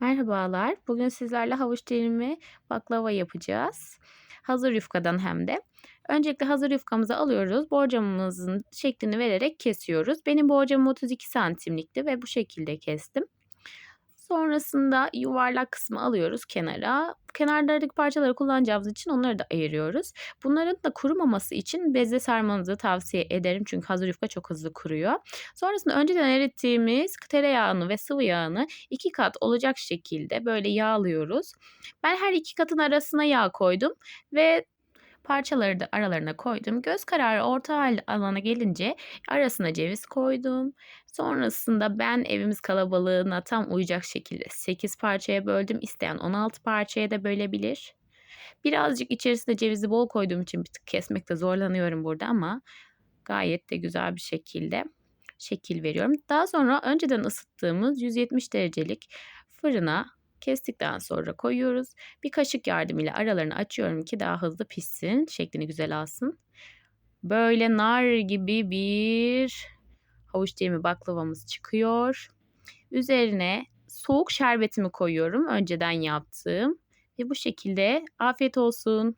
Merhabalar. Bugün sizlerle havuç dilimi baklava yapacağız. Hazır yufkadan hem de. Öncelikle hazır yufkamızı alıyoruz. Borcamımızın şeklini vererek kesiyoruz. Benim borcamım 32 santimlikti ve bu şekilde kestim. Sonrasında yuvarlak kısmı alıyoruz kenara. Kenarlardaki parçaları kullanacağımız için onları da ayırıyoruz. Bunların da kurumaması için bezle sarmanızı tavsiye ederim. Çünkü hazır yufka çok hızlı kuruyor. Sonrasında önceden erittiğimiz tereyağını ve sıvı yağını iki kat olacak şekilde böyle yağlıyoruz. Ben her iki katın arasına yağ koydum ve parçaları da aralarına koydum. Göz kararı orta alana gelince arasına ceviz koydum. Sonrasında ben evimiz kalabalığına tam uyacak şekilde 8 parçaya böldüm. İsteyen 16 parçaya da bölebilir. Birazcık içerisinde cevizi bol koyduğum için bir tık kesmekte zorlanıyorum burada ama gayet de güzel bir şekilde şekil veriyorum. Daha sonra önceden ısıttığımız 170 derecelik fırına kestikten sonra koyuyoruz. Bir kaşık yardımıyla aralarını açıyorum ki daha hızlı pişsin, şeklini güzel alsın. Böyle nar gibi bir havuç dilimi baklavamız çıkıyor. Üzerine soğuk şerbetimi koyuyorum. Önceden yaptığım. Ve bu şekilde afiyet olsun.